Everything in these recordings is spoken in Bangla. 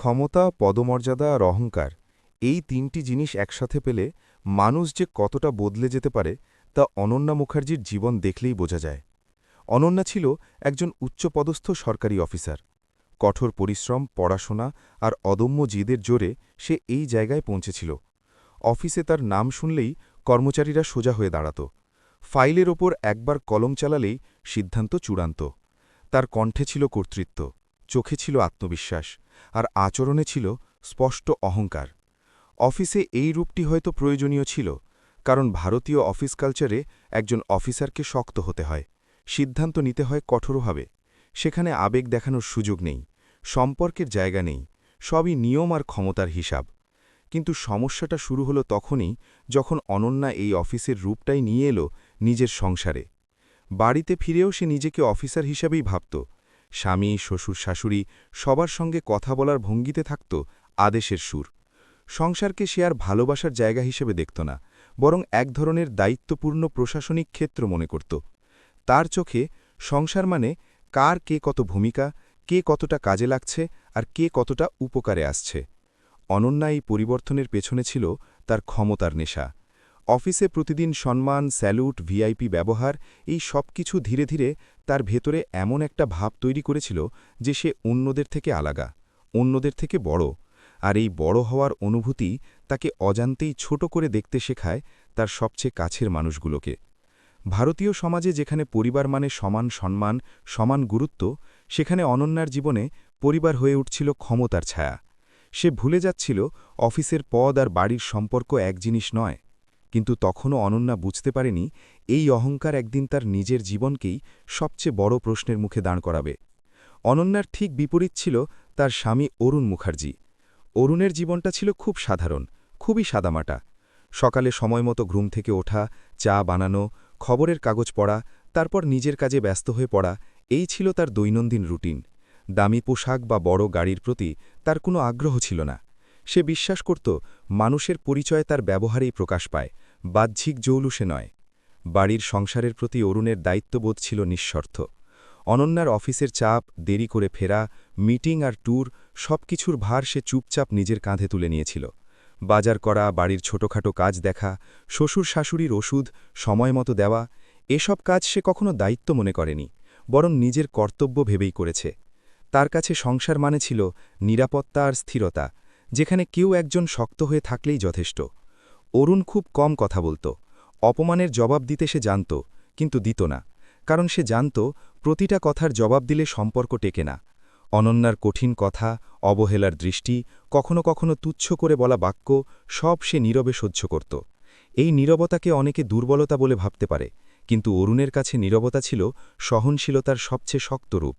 ক্ষমতা, পদমর্যাদা আর অহংকার, এই তিনটি জিনিস একসাথে পেলে মানুষ যে কতটা বদলে যেতে পারে তা অনন্যা মুখার্জির জীবন দেখলেই বোঝা যায়। অনন্যা ছিল একজন উচ্চপদস্থ সরকারি অফিসার। কঠোর পরিশ্রম, পড়াশোনা আর অদম্য জিদের জোরে সে এই জায়গায় পৌঁছেছিল। অফিসে তার নাম শুনলেই কর্মচারীরা সোজা হয়ে দাঁড়াত। ফাইলের ওপর একবার কলম চালালেই সিদ্ধান্ত চূড়ান্ত। তার কণ্ঠে ছিল কর্তৃত্ব, চোখে ছিল আত্মবিশ্বাস। আর আচরণে ছিল স্পষ্ট অহংকার। অফিসে এই রূপটি হয়তো প্রয়োজনীয় ছিল, কারণ ভারতীয় অফিস কালচারে একজন অফিসারকে শক্ত হতে হয়, সিদ্ধান্ত নিতে হয় কঠোরভাবে। সেখানে আবেগ দেখানোর সুযোগ নেই, সম্পর্কের জায়গা নেই, সবই নিয়ম আর ক্ষমতার হিসাব। কিন্তু সমস্যাটা শুরু হলো তখনই যখন অনন্যা এই অফিসের রূপটাই নিয়ে এলো নিজের সংসারে। বাড়িতে ফিরেও সে নিজেকে অফিসার হিসাবেই ভাবত স্বামী, শ্বশুর, শাশুড়ি সবার সঙ্গে কথা বলার ভঙ্গিতে থাকত আদেশের সুর। সংসারকে সে আর ভালোবাসার জায়গা হিসেবে দেখত না, বরং এক ধরনের দায়িত্বপূর্ণ প্রশাসনিক ক্ষেত্র মনে করত। তার চোখে সংসার মানে কার কে কত ভূমিকা, কে কতটা কাজে লাগছে আর কে কতটা উপকারে আসছে। অনন্যা এই পরিবর্তনের পেছনে ছিল তার ক্ষমতার নেশা। অফিসে প্রতিদিন সম্মান, স্যালুট, ভিআইপি ব্যবহার, এই সব কিছু ধীরে ধীরে তার ভেতরে এমন একটা ভাব তৈরি করেছিল যে সে অন্যদের থেকে আলাগা, অন্যদের থেকে বড়। আর এই বড় হওয়ার অনুভূতি তাকে অজান্তেই ছোট করে দেখতে শেখায় তার সবচেয়ে কাছের মানুষগুলোকে। ভারতীয় সমাজে যেখানে পরিবার মানে সমান সম্মান, সমান গুরুত্ব, সেখানে অনন্যার জীবনে পরিবার হয়ে উঠছিল ক্ষমতার ছায়া। সে ভুলে যাচ্ছিল অফিসের পদ আর বাড়ির সম্পর্ক এক জিনিস নয় কিন্তু তখনও অনন্যা বুঝতে পারেনি এই অহংকার একদিন তার নিজের জীবনকেই সবচেয়ে বড় প্রশ্নের মুখে দাঁড় করাবে। অনন্যার ঠিক বিপরীত ছিল তার স্বামী অরুণ মুখার্জি। অরুণের জীবনটা ছিল খুব সাধারণ, খুবই সাদামাটা। সকালে সময়মতো ঘুম থেকে ওঠা, চা বানানো, খবরের কাগজ পড়া, তারপর নিজের কাজে ব্যস্ত হয়ে পড়া, এই ছিল তার দৈনন্দিন রুটিন। দামি পোশাক বা বড় গাড়ির প্রতি তার কোনো আগ্রহ ছিল না। সে বিশ্বাস করত, মানুষের পরিচয় তার ব্যবহারেই প্রকাশ পায় বাহ্যিক জৌলুসে নয়, বাড়ির সংসারের প্রতি অরুণের দায়িত্ববোধ ছিল নিঃস্বার্থ অনন্যার অফিসের চাপ, দেরি করে ফেরা, মিটিং আর ট্যুর সব কিছুর ভার সে চুপচাপ নিজের কাঁধে তুলে নিয়েছিল। বাজার করা, বাড়ির ছোটখাটো কাজ দেখা, শ্বশুর শাশুড়ির ওষুধ, সময় মতো দেওয়া, এসব কাজ সে কখনো দায়িত্ব মনে করেনি, বরং নিজের কর্তব্য ভেবেই করেছে। তার কাছে সংসার মানে ছিল নিরাপত্তা আর স্থিরতা, যেখানে কেউ একজন শক্ত হয়ে থাকলেই যথেষ্ট। অরুণ খুব কম কথা বলত। অপমানের জবাব দিতে সে জানত, কিন্তু দিত না। কারণ সে জানত, প্রতিটা কথার জবাব দিলে সম্পর্ক টেকে না। অনন্যার কঠিন কথা, অবহেলার দৃষ্টি, কখনো কখনো তুচ্ছ করে বলা বাক্য, সব সে নীরবে সহ্য করত। এই নীরবতাকে অনেকে দুর্বলতা বলে ভাবতে পারে, কিন্তু অরুণের কাছে নীরবতা ছিল সহনশীলতার সবচেয়ে শক্ত রূপ।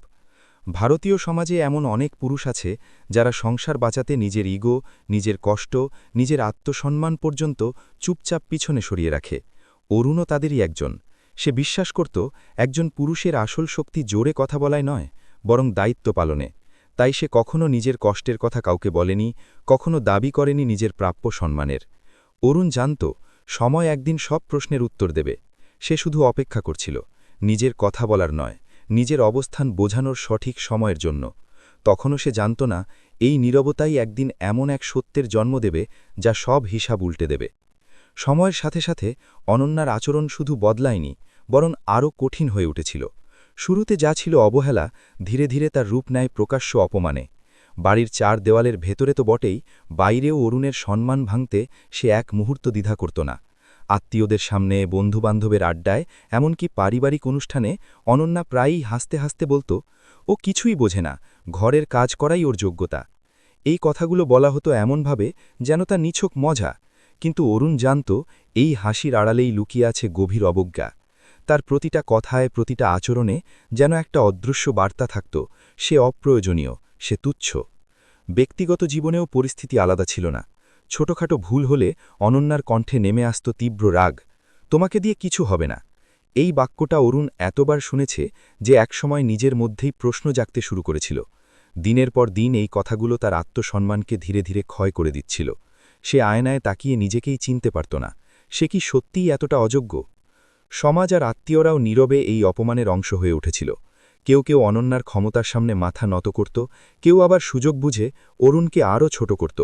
ভারতীয় সমাজে এমন অনেক পুরুষ আছে, যারা সংসার বাঁচাতে নিজের ইগো, নিজের কষ্ট, নিজের আত্মসম্মান পর্যন্ত চুপচাপ পিছনে সরিয়ে রাখে। অরুণও তাদেরই একজন। সে বিশ্বাস করত, একজন পুরুষের আসল শক্তি জোরে কথা বলায় নয়, বরং দায়িত্ব পালনে। তাই সে কখনো নিজের কষ্টের কথা কাউকে বলেনি, কখনো দাবি করেনি নিজের প্রাপ্য সম্মানের। অরুণ জানত, সময় একদিন সব প্রশ্নের উত্তর দেবে। সে শুধু অপেক্ষা করছিল, নিজের কথা বলার নয়। নিজের অবস্থান বোঝানোর সঠিক সময়ের জন্য। তখনও সে জানত না, এই নীরবতাই একদিন এমন এক সত্যের জন্ম দেবে যা সব হিসাব উল্টে দেবে। সময়ের সাথে সাথে অনন্যার আচরণ শুধু বদলায়নি, বরং আরও কঠিন হয়ে উঠেছিল। শুরুতে যা ছিল অবহেলা, ধীরে ধীরে তার রূপ নেয় প্রকাশ্য অপমানে। বাড়ির চার দেওয়ালের ভেতরে তো বটেই, বাইরেও অরুণের সম্মান ভাঙতে সে এক মুহূর্ত দ্বিধা করত না। আত্মীয়দের সামনে বন্ধুবান্ধবের আড্ডায়, এমনকি পারিবারিক অনুষ্ঠানে অনন্যা প্রায়ই হাসতে হাসতে বলতো, ও কিছুই বোঝে না, ঘরের কাজ করাই ওর যোগ্যতা। এই কথাগুলো বলা হতো এমনভাবে যেন তা নিছক মজা, কিন্তু অরুণ জানত এই হাসির আড়ালেই লুকিয়ে আছে গভীর অবজ্ঞা। তার প্রতিটা কথায়, প্রতিটা আচরণে যেন একটা অদৃশ্য বার্তা থাকত, সে অপ্রয়োজনীয়, সে তুচ্ছ। ব্যক্তিগত জীবনেও পরিস্থিতি আলাদা ছিল না। ছোটখাটো ভুল হলে অনন্যার কণ্ঠে নেমে আসত তীব্র রাগ। তোমাকে দিয়ে কিছু হবে না। এই বাক্যটা অরুণ এতবার শুনেছে যে একসময় নিজের মধ্যেই প্রশ্ন জাগতে শুরু করেছিল। দিনের পর দিন এই কথাগুলো তার আত্মসম্মানকে ধীরে ধীরে ক্ষয় করে দিচ্ছিল। সে আয়নায় তাকিয়ে নিজেকেই চিনতে পারত না। সে কি সত্যিই এতটা অযোগ্য? সমাজ আর আত্মীয়রাও নীরবে এই অপমানের অংশ হয়ে উঠেছিল। কেউ কেউ অনন্যার ক্ষমতার সামনে মাথা নত করত, কেউ আবার সুযোগ বুঝে অরুণকে আরও ছোট করত।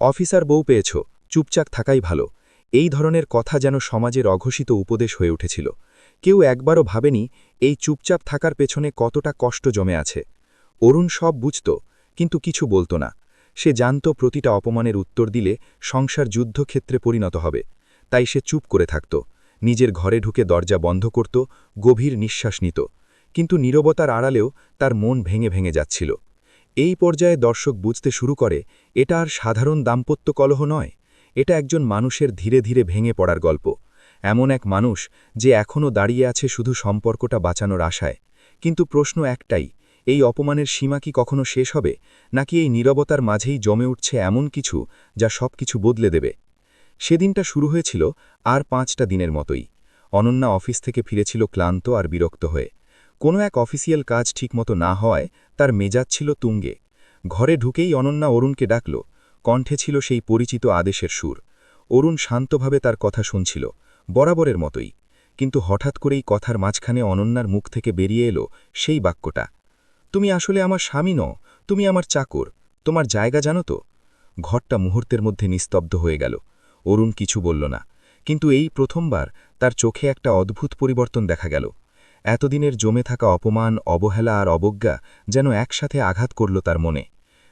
অফিসার বউ পেয়েছ, চুপচাপ থাকাই ভালো। এই ধরনের কথা যেন সমাজের অঘোষিত উপদেশ হয়ে উঠেছিল। কেউ একবারও ভাবেনি, এই চুপচাপ থাকার পেছনে কতটা কষ্ট জমে আছে। অরুণ সব বুঝত, কিন্তু কিছু বলতো না। সে জানত প্রতিটা অপমানের উত্তর দিলে সংসার যুদ্ধক্ষেত্রে পরিণত হবে। তাই সে চুপ করে থাকত। নিজের ঘরে ঢুকে দরজা বন্ধ করত, গভীর নিঃশ্বাস নিত। কিন্তু নীরবতার আড়ালেও তার মন ভেঙে ভেঙে যাচ্ছিল। এই পর্যায়ে দর্শক বুঝতে শুরু করে, এটা আর সাধারণ দাম্পত্য কলহ নয়, এটা একজন মানুষের ধীরে ধীরে ভেঙে পড়ার গল্প। এমন এক মানুষ যে এখনও দাঁড়িয়ে আছে শুধু সম্পর্কটা বাঁচানোর আশায়। কিন্তু প্রশ্ন একটাই, এই অপমানের সীমা কি কখনো শেষ হবে, নাকি এই নীরবতার মাঝেই জমে উঠছে এমন কিছু যা সব কিছু বদলে দেবে? সেদিনটা শুরু হয়েছিল আর পাঁচটা দিনের মতোই। অনন্যা অফিস থেকে ফিরেছিল ক্লান্ত আর বিরক্ত হয়ে। কোনো এক অফিসিয়াল কাজ ঠিকমতো না হওয়ায় তার মেজাজ ছিল তুঙ্গে। ঘরে ঢুকেই অনন্যা অরুণকে ডাকল। কণ্ঠে ছিল সেই পরিচিত আদেশের সুর। অরুণ শান্তভাবে তার কথা শুনছিল, বরাবরের মতোই। কিন্তু হঠাৎ করেই কথার মাঝখানে অনন্যার মুখ থেকে বেরিয়ে এলো সেই বাক্যটা। তুমি আসলে আমার স্বামী ন তুমি আমার চাকর, তোমার জায়গা জানো তো? ঘরটা মুহূর্তের মধ্যে নিস্তব্ধ হয়ে গেল। অরুণ কিছু বলল না। কিন্তু এই প্রথমবার তার চোখে একটা অদ্ভুত পরিবর্তন দেখা গেল। এতদিনের জমে থাকা অপমান, অবহেলা আর অবজ্ঞা যেন একসাথে আঘাত করল তার মনে।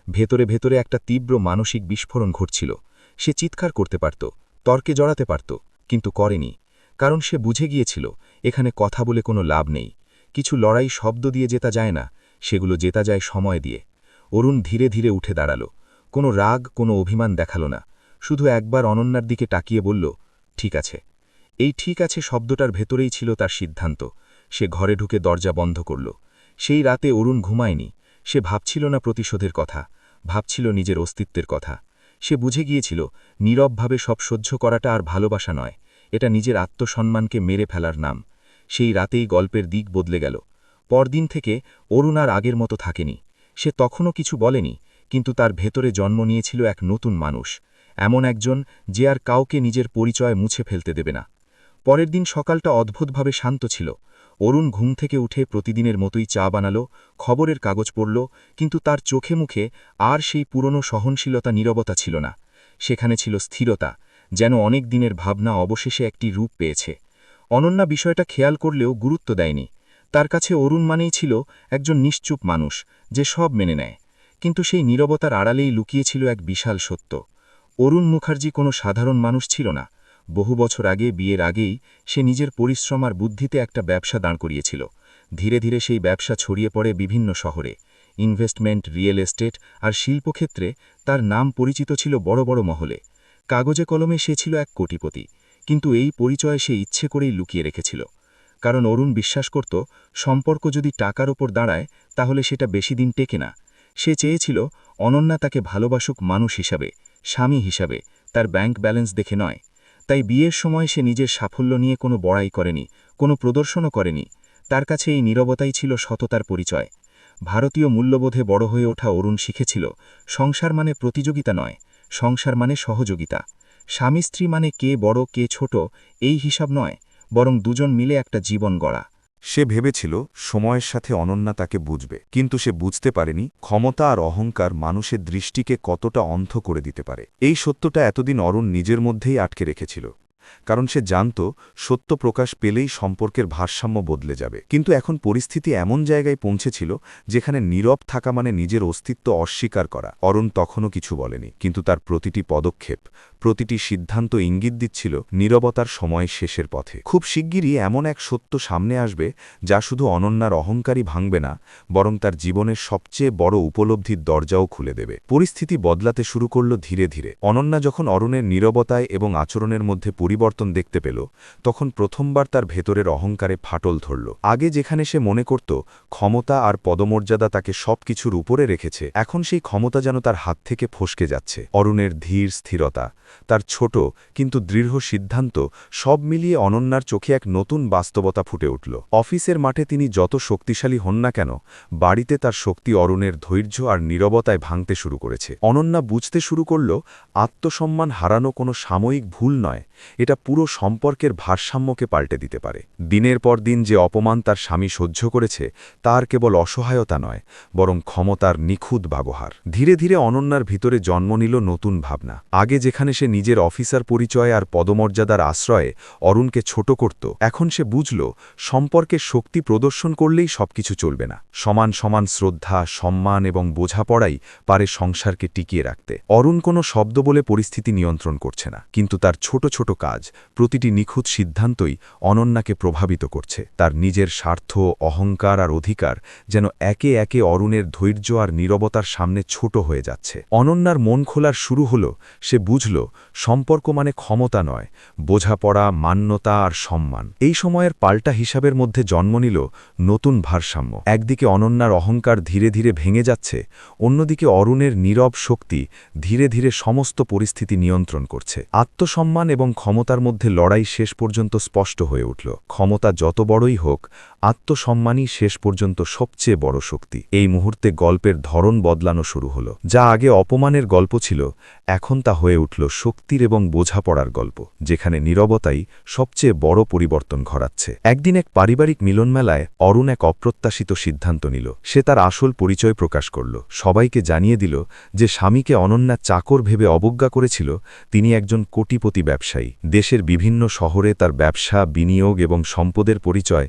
ভেতরে ভেতরে একটা তীব্র মানসিক বিস্ফোরণ ঘটছিল। সে চিৎকার করতে পারত, তর্কে জড়াতে পারত, কিন্তু করেনি, কারণ সে বুঝে গিয়েছিল, এখানে কথা বলে কোনো লাভ নেই। কিছু লড়াই শব্দ দিয়ে জেতা যায় না, সেগুলো জেতা যায় সময় দিয়ে। অরুণ ধীরে ধীরে উঠে দাঁড়াল। কোনো রাগ, কোনো অভিমান দেখাল না। শুধু একবার অনন্যার দিকে তাকিয়ে বলল, ঠিক আছে। এই ঠিক আছে শব্দটার ভেতরেই ছিল তার সিদ্ধান্ত। সে ঘরে ঢুকে দরজা বন্ধ করল। সেই রাতে অরুণ ঘুমায়নি। সে ভাবছিল না প্রতিশোধের কথা, ভাবছিল নিজের অস্তিত্বের কথা। সে বুঝে গিয়েছিল, নীরবভাবে সব সহ্য করাটা আর ভালোবাসা নয়, এটা নিজের আত্মসম্মানকে মেরে ফেলার নাম। সেই রাতেই গল্পের দিক বদলে গেল। পরদিন থেকে অরুণ আর আগের মতো থাকেনি। সে তখনও কিছু বলেনি, কিন্তু তার ভেতরে জন্ম নিয়েছিল এক নতুন মানুষ, এমন একজন যে আর কাউকে নিজের পরিচয় মুছে ফেলতে দেবে না। পরের দিন সকালটা অদ্ভুতভাবে শান্ত ছিল। অরুণ ঘুম থেকে উঠে প্রতিদিনের মতোই চা বানালো, খবরের কাগজ পড়ল, কিন্তু তার চোখে মুখে আর সেই পুরনো সহনশীলতা, নীরবতা ছিল না। সেখানে ছিল স্থিরতা, যেন অনেক দিনের ভাবনা অবশেষে একটি রূপ পেয়েছে। অনন্যা বিষয়টা খেয়াল করলেও গুরুত্ব দেয়নি। তার কাছে অরুণ মানেই ছিল একজন নিশ্চুপ মানুষ, যে সব মেনে নেয়। কিন্তু সেই নীরবতার আড়ালেই লুকিয়েছিল এক বিশাল সত্য। অরুণ মুখার্জি কোনো সাধারণ মানুষ ছিল না। বহু বছর আগে, বিয়ের আগেই সে নিজের পরিশ্রম আর বুদ্ধিতে একটা ব্যবসা দাঁড় করিয়েছিল। ধীরে ধীরে সেই ব্যবসা ছড়িয়ে পড়ে বিভিন্ন শহরে। ইনভেস্টমেন্ট, রিয়েল এস্টেট আর শিল্পক্ষেত্রে তার নাম পরিচিত ছিল বড় বড় মহলে। কাগজে কলমে সে ছিল এক কোটিপতি, কিন্তু এই পরিচয় সে ইচ্ছে করেই লুকিয়ে রেখেছিল। কারণ অরুণ বিশ্বাস করত, সম্পর্ক যদি টাকার ওপর দাঁড়ায়, তাহলে সেটা বেশি দিন টেকে না। সে চেয়েছিল, অনন্যা তাকে ভালোবাসুক মানুষ হিসাবে, স্বামী হিসাবে, তার ব্যাংক ব্যালেন্স দেখে নয়। তাই বিয়ের সময় সে নিজের সাফল্য নিয়ে কোনো বড়াই করেনি, কোনো প্রদর্শনও করেনি। তার কাছে এই নীরবতাই ছিল সততার পরিচয়। ভারতীয় মূল্যবোধে বড় হয়ে ওঠা অরুণ শিখেছিল, সংসার মানে প্রতিযোগিতা নয়, সংসার মানে সহযোগিতা। স্বামী স্ত্রী মানে কে বড়, কে ছোট, এই হিসাব নয়, বরং দুজন মিলে একটা জীবন গড়া। সে ভেবেছিল সময়ের সাথে অনন্যা তাকে বুঝবে, কিন্তু সে বুঝতে পারেনি ক্ষমতা আর অহংকার মানুষের দৃষ্টিকে কতটা অন্ধ করে দিতে পারে। এই সত্যটা এতদিন অরুণ নিজের মধ্যেই আটকে রেখেছিল। কারণ সে জানত সত্য প্রকাশ পেলেই সম্পর্কের ভারসাম্য বদলে যাবে। কিন্তু এখন পরিস্থিতি এমন জায়গায় পৌঁছেছিল যেখানে নীরব থাকা মানে নিজের অস্তিত্ব অস্বীকার করা। অরুণ তখনও কিছু বলেনি, কিন্তু তার প্রতিটি পদক্ষেপ, প্রতিটি সিদ্ধান্ত ইঙ্গিত দিচ্ছিল নীরবতার সময় শেষের পথে। খুব শিগগিরই এমন এক সত্য সামনে আসবে যা শুধু অনন্যার অহংকারই ভাঙবে না, বরং তার জীবনের সবচেয়ে বড় উপলব্ধির দরজাও খুলে দেবে। পরিস্থিতি বদলাতে শুরু করল ধীরে ধীরে। অনন্যা যখন অরুণের নীরবতায় এবং আচরণের মধ্যে পরিবর্তন দেখতে পেল। তখন প্রথমবার তার ভেতরের অহংকারে ফাটল ধরল। আগে যেখানে সে মনে করত, ক্ষমতা আর পদমর্যাদা তাকে সব কিছুর উপরে রেখেছে, এখন সেই ক্ষমতা যেন তার হাত থেকে ফসকে যাচ্ছে। অরুণের ধীর স্থিরতা, তার ছোট কিন্তু দৃঢ় সিদ্ধান্ত, সব মিলিয়ে অনন্যার চোখে এক নতুন বাস্তবতা ফুটে উঠল। অফিসের মাঠে তিনি যত শক্তিশালী হন না কেন, বাড়িতে তার শক্তি অরুণের ধৈর্য আর নীরবতায় ভাঙতে শুরু করেছে। অনন্যা বুঝতে শুরু করল, আত্মসম্মান হারানো কোনো সাময়িক ভুল নয়। এটা পুরো সম্পর্কের ভারসাম্যকে পাল্টে দিতে পারে। দিনের পর দিন যে অপমান তার স্বামী সহ্য করেছে, তার কেবল অসহায়তা নয়, বরং ক্ষমতার নিখুঁত ব্যবহার। ধীরে ধীরে অনন্যার ভিতরে জন্ম নিল নতুন ভাবনা। আগে যেখানে সে নিজের অফিসার পরিচয় আর পদমর্যাদার আশ্রয়ে অরুণকে ছোট করত, এখন সে বুঝল সম্পর্কের শক্তি প্রদর্শন করলেই সবকিছু চলবে না। সমান সমান শ্রদ্ধা, সম্মান এবং বোঝাপড়াই পারে সংসারকে টিকিয়ে রাখতে। অরুণ কোনো শব্দ বলে পরিস্থিতি নিয়ন্ত্রণ করছে না, কিন্তু তার ছোট ছোট কাজ, প্রতিটি নিখুঁত সিদ্ধান্তই অনন্যাকে প্রভাবিত করছে। তার নিজের স্বার্থ, অহংকার আর অধিকার যেন একে একে অরুণের ধৈর্য আর নীরবতার সামনে ছোট হয়ে যাচ্ছে। অনন্যার মন খোলার শুরু হল, সে বুঝল, সম্পর্ক মানে ক্ষমতা নয়, বোঝাপড়া, মান্যতা আর সম্মান। এই সময়ের পাল্টা হিসাবের মধ্যে জন্ম নিল নতুন ভারসাম্য। একদিকে অনন্যার অহংকার ধীরে ধীরে ভেঙে যাচ্ছে, অন্যদিকে অরুণের নীরব শক্তি ধীরে ধীরে সমস্ত পরিস্থিতি নিয়ন্ত্রণ করছে। আত্মসম্মান এবং ক্ষমতার মধ্যে লড়াই শেষ পর্যন্ত স্পষ্ট হয়ে উঠল। ক্ষমতা যত বড়ই হোক আত্মসম্মানই শেষ পর্যন্ত সবচেয়ে বড় শক্তি। এই মুহূর্তে গল্পের ধরন বদলানো শুরু হল। যা আগে অপমানের গল্প ছিল, এখন তা হয়ে উঠল শক্তির এবং বোঝাপড়ার গল্প, যেখানে নীরবতাই সবচেয়ে বড় পরিবর্তন ঘটাচ্ছে। একদিন এক পারিবারিক মিলনমেলায় অরুণ এক অপ্রত্যাশিত সিদ্ধান্ত নিল। সে তার আসল পরিচয় প্রকাশ করল। সবাইকে জানিয়ে দিল যে স্বামীকে অনন্যা চাকর ভেবে অবজ্ঞা করেছিল, তিনি একজন কোটিপতি ব্যবসায়ী। দেশের বিভিন্ন শহরে তার ব্যবসা, বিনিয়োগ এবং সম্পদের পরিচয়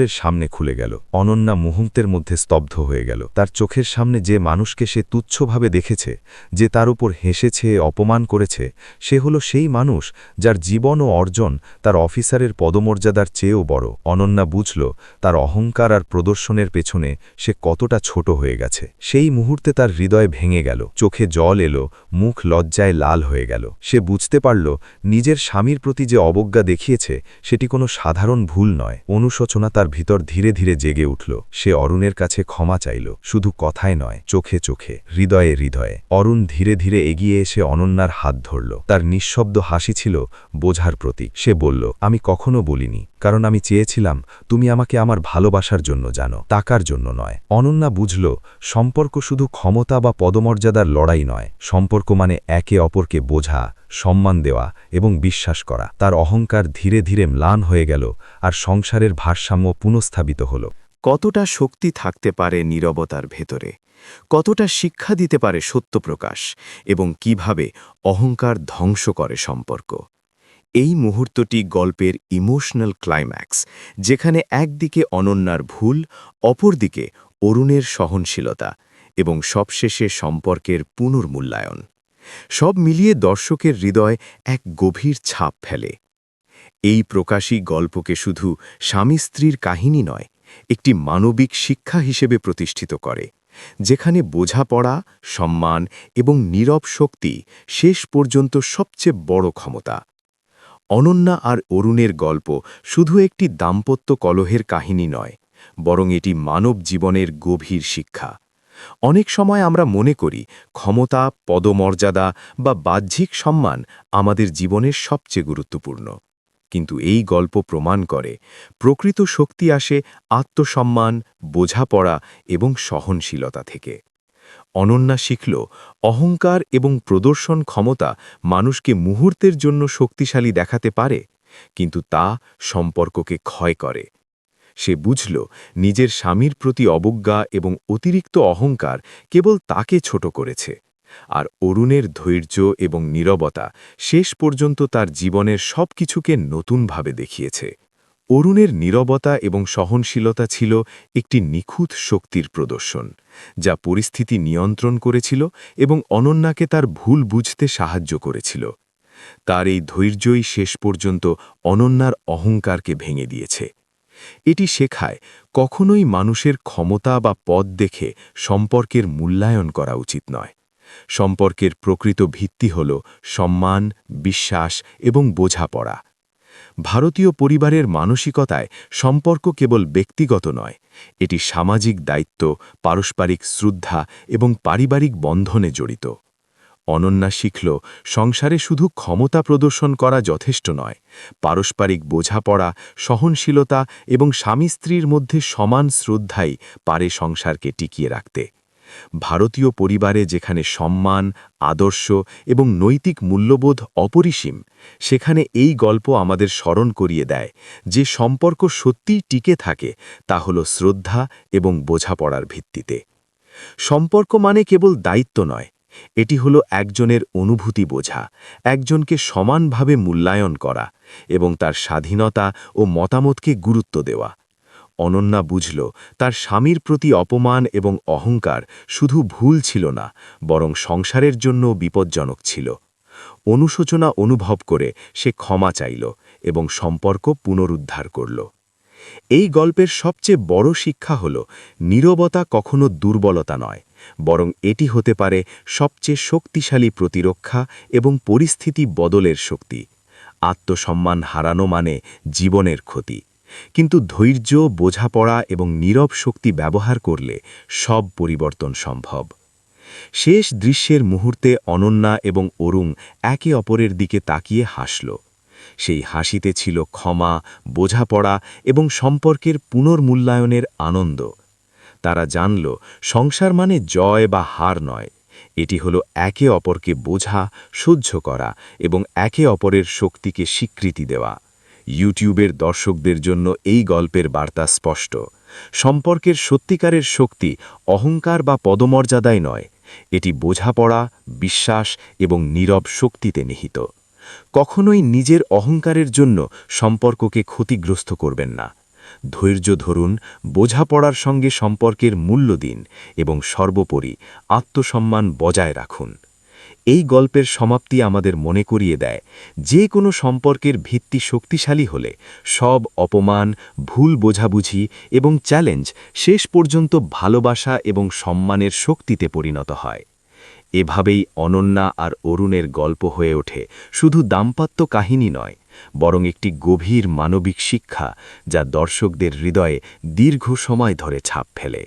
সকলের সামনে খুলে গেল। অনন্যা মুহূর্তের মধ্যে স্তব্ধ হয়ে গেল। তার চোখের সামনে যে মানুষকে সে তুচ্ছভাবে দেখেছে, যে তার উপর হেসেছে, অপমান করেছে, সে হল সেই মানুষ যার জীবন ও অর্জন তার অফিসারের পদমর্যাদার চেয়েও বড়। অনন্যা বুঝল, তার অহংকার আর প্রদর্শনের পেছনে সে কতটা ছোট হয়ে গেছে। সেই মুহূর্তে তার হৃদয় ভেঙে গেল। চোখে জল এলো, মুখ লজ্জায় লাল হয়ে গেল। সে বুঝতে পারল, নিজের স্বামীর প্রতি যে অবজ্ঞা দেখিয়েছে, সেটি কোনো সাধারণ ভুল নয়। অনুশোচনা তার ভিতর ধীরে ধীরে জেগে উঠল। সে অরুণের কাছে ক্ষমা চাইল। শুধু কথায় নয়, চোখে চোখে, হৃদয়ে হৃদয়ে। অরুণ ধীরে ধীরে এগিয়ে এসে অনন্যার হাত ধরল। তার নিঃশব্দ হাসি ছিল বোঝার প্রতি সে বলল, আমি কখনো বলিনি, কারণ আমি চেয়েছিলাম, তুমি আমাকে আমার ভালোবাসার জন্য জানো টাকার জন্য নয়। অনন্যা বুঝল, সম্পর্ক শুধু ক্ষমতা বা পদমর্যাদার লড়াই নয়। সম্পর্ক মানে একে অপরকে বোঝা, সম্মান দেওয়া এবং বিশ্বাস করা। তার অহংকার ধীরে ধীরে ম্লান হয়ে গেল, আর সংসারের ভারসাম্য পুনঃস্থাপিত হল। কতটা শক্তি থাকতে পারে নীরবতার ভেতরে? কতটা শিক্ষা দিতে পারে সত্যপ্রকাশ? এবং কীভাবে অহংকার ধ্বংস করে সম্পর্ক? এই মুহূর্তটি গল্পের ইমোশনাল ক্লাইম্যাক্স, যেখানে একদিকে অনন্যার ভুল, অপরদিকে অরুণের সহনশীলতা এবং সবশেষে সম্পর্কের পুনর্মূল্যায়ন। সব মিলিয়ে দর্শকের হৃদয় এক গভীর ছাপ ফেলে। এই প্রকাশী গল্পকে শুধু স্বামী স্ত্রীর কাহিনী নয়, একটি মানবিক শিক্ষা হিসেবে প্রতিষ্ঠিত করে, যেখানে বোঝাপড়া, সম্মান এবং নীরব শক্তি শেষ পর্যন্ত সবচেয়ে বড় ক্ষমতা। অনন্যা আর অরুণের গল্প শুধু একটি দাম্পত্য কলহের কাহিনী নয়, বরং এটি মানব জীবনের গভীর শিক্ষা। অনেক সময় আমরা মনে করি, ক্ষমতা, পদমর্যাদা বা বাহ্যিক সম্মান আমাদের জীবনের সবচেয়ে গুরুত্বপূর্ণ। কিন্তু এই গল্প প্রমাণ করে, প্রকৃত শক্তি আসে আত্মসম্মান, বোঝাপড়া এবং সহনশীলতা থেকে। অনন্যা শিখল, অহংকার এবং প্রদর্শন ক্ষমতা মানুষকে মুহূর্তের জন্য শক্তিশালী দেখাতে পারে, কিন্তু তা সম্পর্ককে ক্ষয় করে। সে বুঝল, নিজের স্বামীর প্রতি অবজ্ঞা এবং অতিরিক্ত অহংকার কেবল তাকে ছোট করেছে। আর অরুণের ধৈর্য এবং নীরবতা শেষ পর্যন্ত তার জীবনের সব কিছুকে নতুনভাবে দেখিয়েছে। অরুণের নীরবতা এবং সহনশীলতা ছিল একটি নিখুঁত শক্তির প্রদর্শন, যা পরিস্থিতি নিয়ন্ত্রণ করেছিল এবং অনন্যাকে তার ভুল বুঝতে সাহায্য করেছিল। তার এই ধৈর্যই শেষ পর্যন্ত অনন্যার অহংকারকে ভেঙে দিয়েছে। এটি শেখায় কখনোই মানুষের ক্ষমতা বা পদ দেখে সম্পর্কের মূল্যায়ন করা উচিত নয়। সম্পর্কের প্রকৃত ভিত্তি হল সম্মান, বিশ্বাস এবং বোঝাপড়া। ভারতীয় পরিবারের মানসিকতায় সম্পর্ক কেবল ব্যক্তিগত নয়, এটি সামাজিক দায়িত্ব, পারস্পরিক শ্রদ্ধা এবং পারিবারিক বন্ধনে জড়িত। অনন্যা শিখল, সংসারে শুধু ক্ষমতা প্রদর্শন করা যথেষ্ট নয়, পারস্পরিক বোঝাপড়া, সহনশীলতা এবং স্বামী স্ত্রীর মধ্যে সমান শ্রদ্ধাই পারে সংসারকে টিকিয়ে রাখতে। ভারতীয় পরিবারে যেখানে সম্মান, আদর্শ এবং নৈতিক মূল্যবোধ অপরিসীম, সেখানে এই গল্প আমাদের স্মরণ করিয়ে দেয় যে সম্পর্ক সত্যিই টিকে থাকে তা হল শ্রদ্ধা এবং বোঝাপড়ার ভিত্তিতে। সম্পর্ক মানে কেবল দায়িত্ব নয়, এটি হলো একজনের অনুভূতি বোঝা, একজনকে সমানভাবে মূল্যায়ন করা এবং তার স্বাধীনতা ও মতামতকে গুরুত্ব দেওয়া। অনন্যা বুঝল, তার স্বামীর প্রতি অপমান এবং অহংকার শুধু ভুল ছিল না, বরং সংসারের জন্য বিপজ্জনক ছিল। অনুশোচনা অনুভব করে সে ক্ষমা চাইল এবং সম্পর্ক পুনরুদ্ধার করল। এই গল্পের সবচেয়ে বড় শিক্ষা হল, নীরবতা কখনো দুর্বলতা নয়, বরং এটি হতে পারে সবচেয়ে শক্তিশালী প্রতিরক্ষা এবং পরিস্থিতি বদলের শক্তি। আত্মসম্মান হারানো মানে জীবনের ক্ষতি। কিন্তু ধৈর্য, বোঝাপড়া এবং নীরব শক্তি ব্যবহার করলে সব পরিবর্তন সম্ভব। শেষ দৃশ্যের মুহূর্তে অনন্যা এবং অরুণ একে অপরের দিকে তাকিয়ে হাসল। সেই হাসিতে ছিল ক্ষমা, বোঝাপড়া এবং সম্পর্কের পুনর্মূল্যায়নের আনন্দ। তারা জানল, সংসার মানে জয় বা হার নয়। এটি হল একে অপরকে বোঝা, সহ্য করা এবং একে অপরের শক্তিকে স্বীকৃতি দেওয়া। ইউটিউবের দর্শকদের জন্য এই গল্পের বার্তা স্পষ্ট। সম্পর্কের সত্যিকারের শক্তি অহংকার বা পদমর্যাদায় নয়, এটি বোঝাপড়া, বিশ্বাস এবং নীরব শক্তিতে নিহিত। কখনোই নিজের অহংকারের জন্য সম্পর্ককে ক্ষতিগ্রস্ত করবেন না। ধৈর্য ধরুন, বোঝাপড়ার সঙ্গে সম্পর্কের মূল্য দিন এবং সর্বোপরি আত্মসম্মান বজায় রাখুন। এই গল্পের সমাপ্তি আমাদের মনে করিয়ে দেয়, যে কোনো সম্পর্কের ভিত্তি শক্তিশালী হলে সব অপমান, ভুল বোঝাবুঝি এবং চ্যালেঞ্জ শেষ পর্যন্ত ভালোবাসা এবং সম্মানের শক্তিতে পরিণত হয়। এভাবেই অনন্যা আর অরুণের গল্প হয়ে ওঠে, শুধু দাম্পত্য কাহিনী নয়, বরং একটি গভীর মানবিক শিক্ষা যা দর্শকদের হৃদয়ে দীর্ঘ সময় ধরে ছাপ ফেলে।